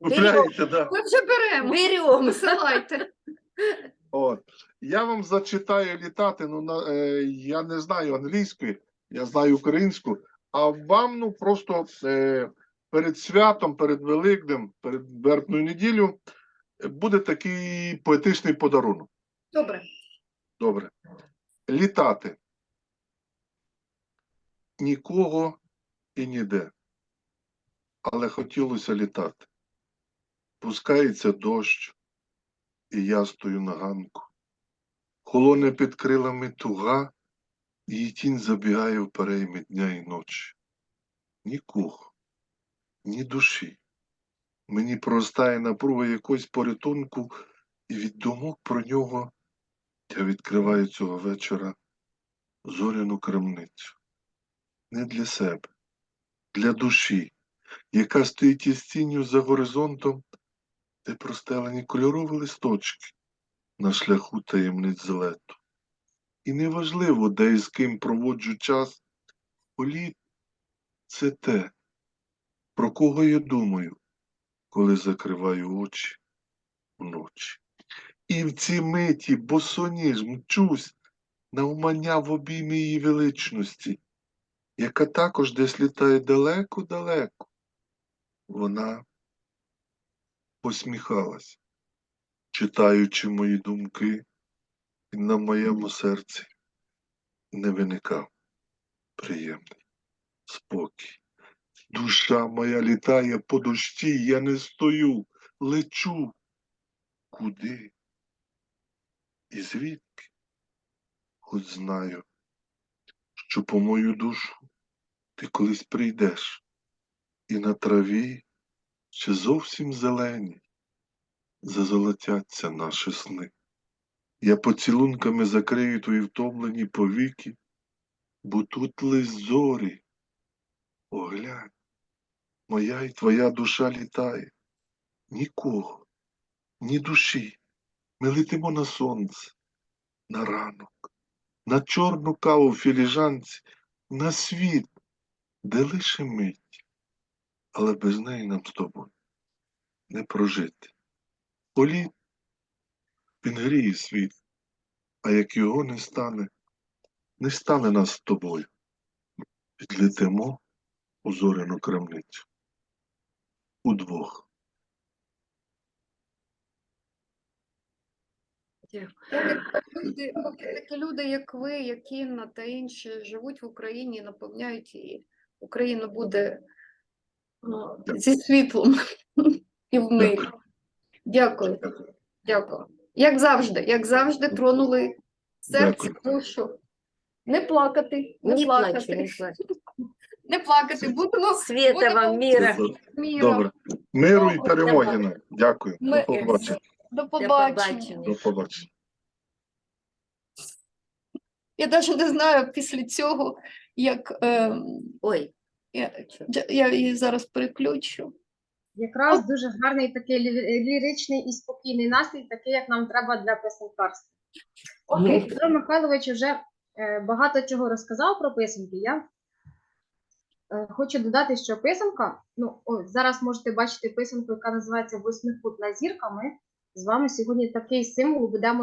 Купляєте, да? Ми вже беремо. Берем. Посилайте. От. Я вам зачитаю літати, ну на, е, я не знаю англійської, я знаю українську, а вам ну просто е, перед святом, перед Великднем, перед Вербною неділю е, буде такий поетичний подарунок. Добре. Добре. Літати. Нікого і ніде. Але хотілося літати. Пускається дощ, і я стою на ганку. Холоне під крилами туга, її тінь забігає в перейми дня і ночі. Нікого, ні душі. Мені простає напруга якогось порятунку, і від думок про нього я відкриваю цього вечора зоряну крамницю. Не для себе, для душі, яка стоїть із тінню за горизонтом, де простелені кольорові листочки на шляху таємниць злету. І неважливо, де і з ким проводжу час, політ це те, про кого я думаю, коли закриваю очі вночі. І в ці миті босоніж мчусь навмання в обіймі її величності, яка також десь літає далеко-далеко. Вона посміхалась, читаючи мої думки, і на моєму серці не виникав приємний спокій. Душа моя літає по дощі, я не стою, лечу. Куди? І звідки? Хоч знаю, що по мою душу ти колись прийдеш, і на траві ще зовсім зелені зазолотяться наші сни. Я поцілунками закрию твої втомлені повіки, бо тут лись зорі. Оглянь, моя і твоя душа літає. Нікого, ні душі. Ми летимо на сонце, на ранок, на чорну каву в філіжанці, на світ, де лише мить, але без неї нам з тобою не прожити. Політ він гріє світ, а як його не стане, не стане нас з тобою. Підлетимо у зоряну крамницю. Удвох. Люди, такі люди, як ви, як Інна та інші, живуть в Україні, наповняють її. Україна буде зі світлом і в мирі. Дякую, дякую. Як завжди, як завжди, тронули серце, душу. Не плакати, не, Не плакати, плачу, не плачу. не плакати. Будемо Света вам, мира. міром. Добре. Миру і перемоги. Дякую. До побачення. До побачення. До побачення. Я навіть не знаю після цього, як ем, Ой, я, я її зараз переключу. Якраз дуже гарний такий ліричний і спокійний настрій, такий, як нам треба для писанкарства. Окей. Петро Михайлович вже е, багато чого розказав про писанки. Я е, хочу додати, що писанка, ну, о, зараз можете бачити писанку, яка називається восьмикутна зірка. Ми з вами сьогодні такий символ будемо